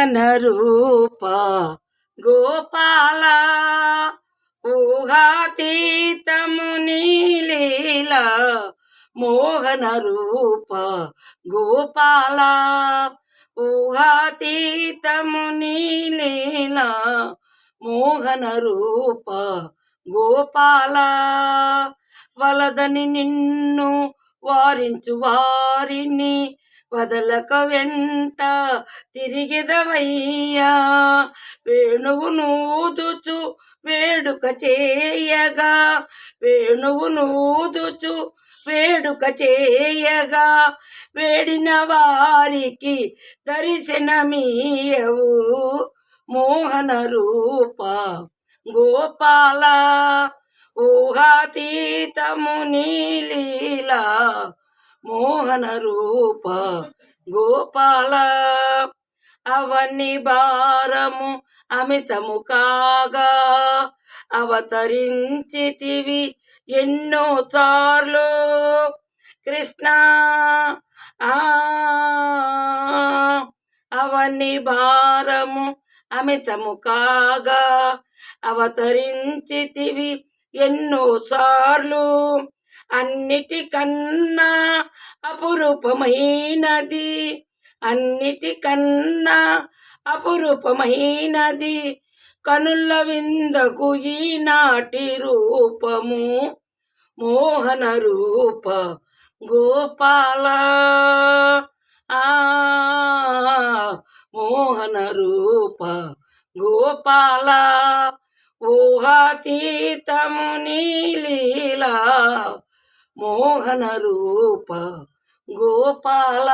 మోహన రూప గోపాల ఊహాతీతము నీలీల మోహన రూప గోపాల ఊహాతీతము నీలీల మోహన రూప గోపాల వలదని నిన్ను వారించు వారిని వదలక వెంట తిరిగిదవయ్యా. వేణువు నూదుచు వేడుక చేయగా వేణువు నూదుచు వేడుక చేయగా వేడిన వారికి దర్శనమీయవు మోహన రూప గోపాల. ఊహాతీతము నీలీలా మోహన రూప గోపాల. అవన్నీ భారము అమితము కాగా అవతరించితివి ఎన్నో చార్లు. కృష్ణ ఆ అవన్నీ భారము అమితము కాగా అవతరించితివి ఎన్నో సార్లు అన్నిటికన్నా అపురూపమైనది. అన్నిటికన్నా అపురూపమైనది. కనుల విందకు ఈనాటి రూపము. మోహన రూప గోపాల. ఆ మోహన రూప గోపాల. ఊహాతీతము నీలీలా మోహన రూప గోపాల.